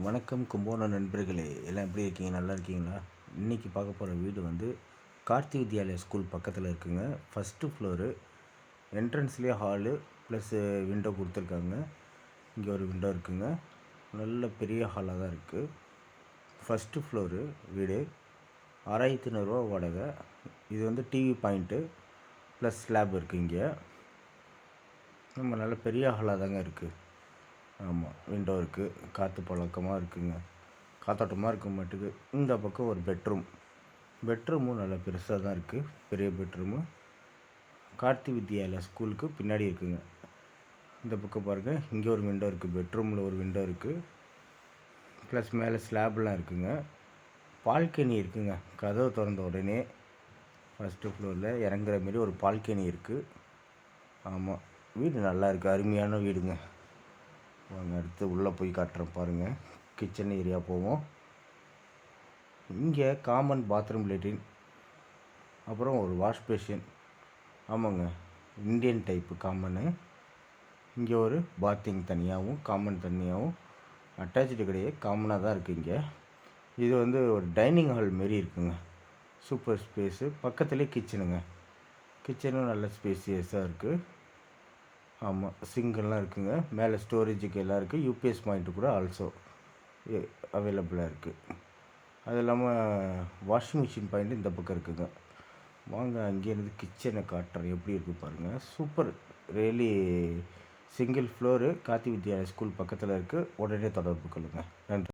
வணக்கம் கும்போணம் நண்பர்களே எல்லாம் எப்படி இருக்கீங்க? நல்லா இருக்கீங்களா? இன்றைக்கி பார்க்க போகிற வீடு வந்து கார்த்தி வித்யாலயா ஸ்கூல் பக்கத்தில் இருக்குங்க. ஃபஸ்ட்டு ஃப்ளோரு என்ட்ரன்ஸ்லேயே ஹாலு ப்ளஸ்ஸு விண்டோ கொடுத்துருக்காங்க. இங்கே ஒரு விண்டோ இருக்குங்க. நல்ல பெரிய ஹாலாக தான் இருக்குது ஃபஸ்ட்டு ஃப்ளோரு வீடு. ஆறாயிரத்தி நூறுரூவா வாடகை. இது வந்து டிவி பாயிண்ட்டு ப்ளஸ் ஸ்லாப் இருக்குது இங்கே. நம்ம நல்ல பெரிய ஹாலாக தாங்க இருக்குது ஆமாம் விண்டோ இருக்குது காற்று பழக்கமாக இருக்குங்க. காத்தோட்டமாக இருக்க மாட்டுக்கு. இந்த பக்கம் ஒரு பெட்ரூம் பெட்ரூமும் நல்லா பெருசாக தான் இருக்குது பெரிய பெட்ரூமு கார்த்தி வித்யாலயா ஸ்கூலுக்கு பின்னாடி இருக்குங்க. இந்த பக்கம் பாருங்கள் இங்கே ஒரு விண்டோ இருக்குது பெட்ரூமில் ஒரு விண்டோ இருக்குது ப்ளஸ் மேலே ஸ்லாப்லாம் இருக்குங்க. பால்கனி இருக்குங்க. கதவு திறந்த உடனே ஃபஸ்ட்டு ஃப்ளோரில் இறங்குற மாரி ஒரு பால்கனி இருக்குது ஆமாம் வீடு நல்லா இருக்குது அருமையான வீடுங்க. வாங்க அடுத்து உள்ளே போய் காட்டுறேன் பாருங்கள் கிச்சன் ஏரியா போவோம். இங்கே காமன் பாத்ரூம் லெட்டின் அப்புறம் ஒரு வாஷ் பேஷின் ஆமாங்க இந்தியன் டைப்பு காமனு இங்கே ஒரு பாத்திங் தனியாகவும் காமன் தனியாகவும் அட்டாச்சு கிடையாது காமனாக தான் இருக்குது இங்கே. இது வந்து ஒரு டைனிங் ஹால் மாரி இருக்குங்க. சூப்பர் ஸ்பேஸு பக்கத்துலேயே கிச்சனுங்க கிச்சனும் நல்ல ஸ்பேசியஸாக இருக்குது ஆமாம் சிங்கெல்லாம் இருக்குங்க. மேலே ஸ்டோரேஜுக்கு எல்லாம் இருக்குது யூபிஎஸ் பாயிண்ட்டு கூட ஆல்சோ அவைலபிளாக இருக்குது அது இல்லாமல் வாஷிங் மிஷின் பாயிண்ட் இந்த பக்கம் இருக்குதுங்க வாங்க அங்கேருந்து கிச்சனை காட்டுறேன். எப்படி இருக்குது பாருங்கள் super really single floor Karthi Vidyalaya school பக்கத்தில் இருக்குது உடனே தொடர்பு கொள்ளுங்கள் நன்றி.